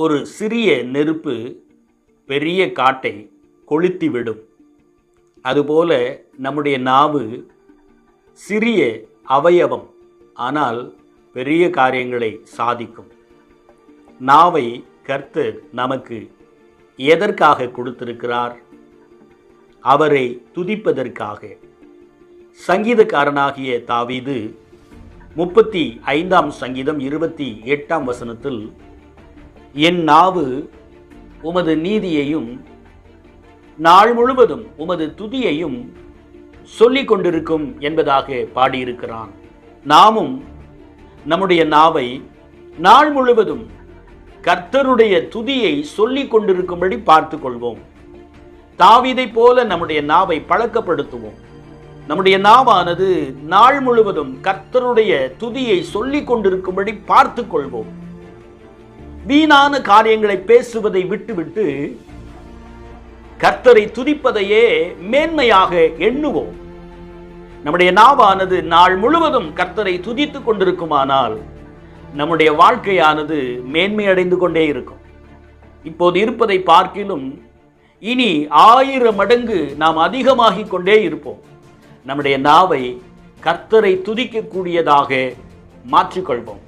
ஒரு சிறிய நெருப்பு பெரிய காட்டை கொளுத்திவிடும். அதுபோல நம்முடைய நாவு சிறிய அவயவம் ஆனால் பெரிய காரியங்களை சாதிக்கும். நாவை கர்த்தர் நமக்கு எதற்காக கொடுத்திருக்கிறார்? அவரை துதிப்பதற்காக. சங்கீதக்காரனாகிய தாவீது முப்பத்தி ஐந்தாம் சங்கீதம் இருபத்தி எட்டாம் வசனத்தில் என் நாவு உமது நீதியையும் நாள் முழுவதும் உமது துதியையும் சொல்லிக் கொண்டிருக்கும் என்பதாக பாடியிருக்கிறான். நாமும் நம்முடைய நாவை நாள் முழுவதும் கர்த்தருடைய துதியை சொல்லிக் கொண்டிருக்கும்படி பார்த்து கொள்வோம். தாவிதை போல நம்முடைய நாவை பழக்கப்படுத்துவோம். நம்முடைய நாவானது நாள் முழுவதும் கர்த்தருடைய துதியை சொல்லிக் கொண்டிருக்கும்படி பார்த்து கொள்வோம். வீணான காரியங்களை பேசுவதை விட்டுவிட்டு கர்த்தரை துதிப்பதையே மேன்மையாக எண்ணுவோம். நம்முடைய நாவானது நாள் முழுவதும் கர்த்தரை துதித்துக் கொண்டிருக்குமானால் நம்முடைய வாழ்க்கையானது மேன்மையடைந்து கொண்டே இருக்கும். இப்போது இருப்பதை பார்க்கிலும் இனி ஆயிரம் மடங்கு நாம் அதிகமாகிக் கொண்டே இருப்போம். நம்முடைய நாவை கர்த்தரை துதிக்கக்கூடியதாக மாற்றிக்கொள்வோம்.